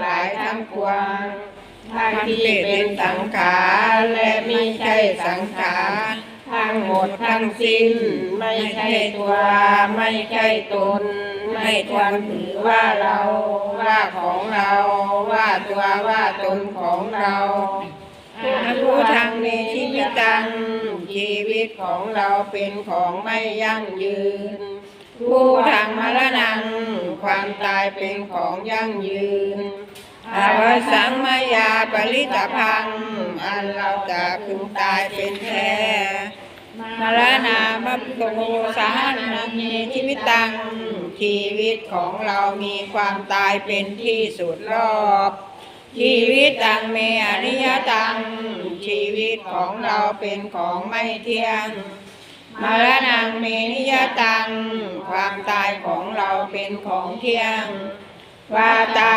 หลายทั้งปวงทั้งที่เป็นสังขารและไม่ใช่สังขารทั้งหมดทั้งสิ้น ไม่ใช่ตัวไม่ใช่ตน ไม่ควรถือว่าเราว่าของเราว่าตัวว่าตนของเราผู้ทางมีชีวิตตังชีวิตของเราเป็นของไม่ยั่งยืนผู้ทางมรณัง ความตายเป็นของยั่งยืนอาวสังมายาปริตพัง อันเราจะพึงตายเป็นแท้มรณาบัพโตสานังมีชีวิตตัง ชีวิตของเรามีความตายเป็นที่สุดรอบ ชีวิตตังเมอริยตัง ชีวิตของเราเป็นของไม่เที่ยง มรณังเมนิยตัง ความตายของเราเป็นของเที่ยง วาตา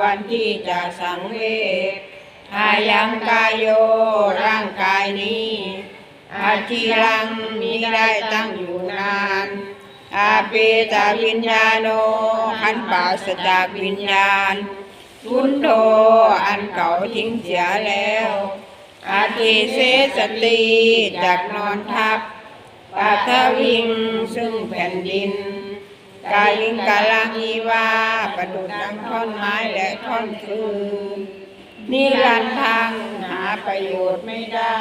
วันที่จะสังเวชอายังกายโยร่างกายนี้อาชีรังมีได้ตั้งอยู่นาน อาเปตาวิญญาโนขันปาศจากวิญญาณทุนโทอันเก่าทิ้งเสียแล้ว อาทิเสสติจากนอนทับ ปัทวิงซึ่งแผ่นดินกาลิงกาลังอีวาประดุดดังท่อนไม้และท่อนฟืนนิรันทางหาประโยชน์ไม่ได้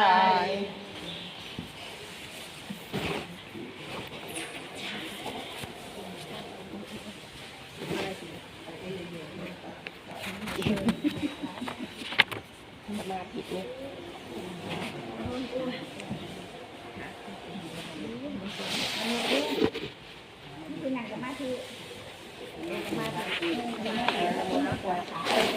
คือหนังกับมาคือมา แบบ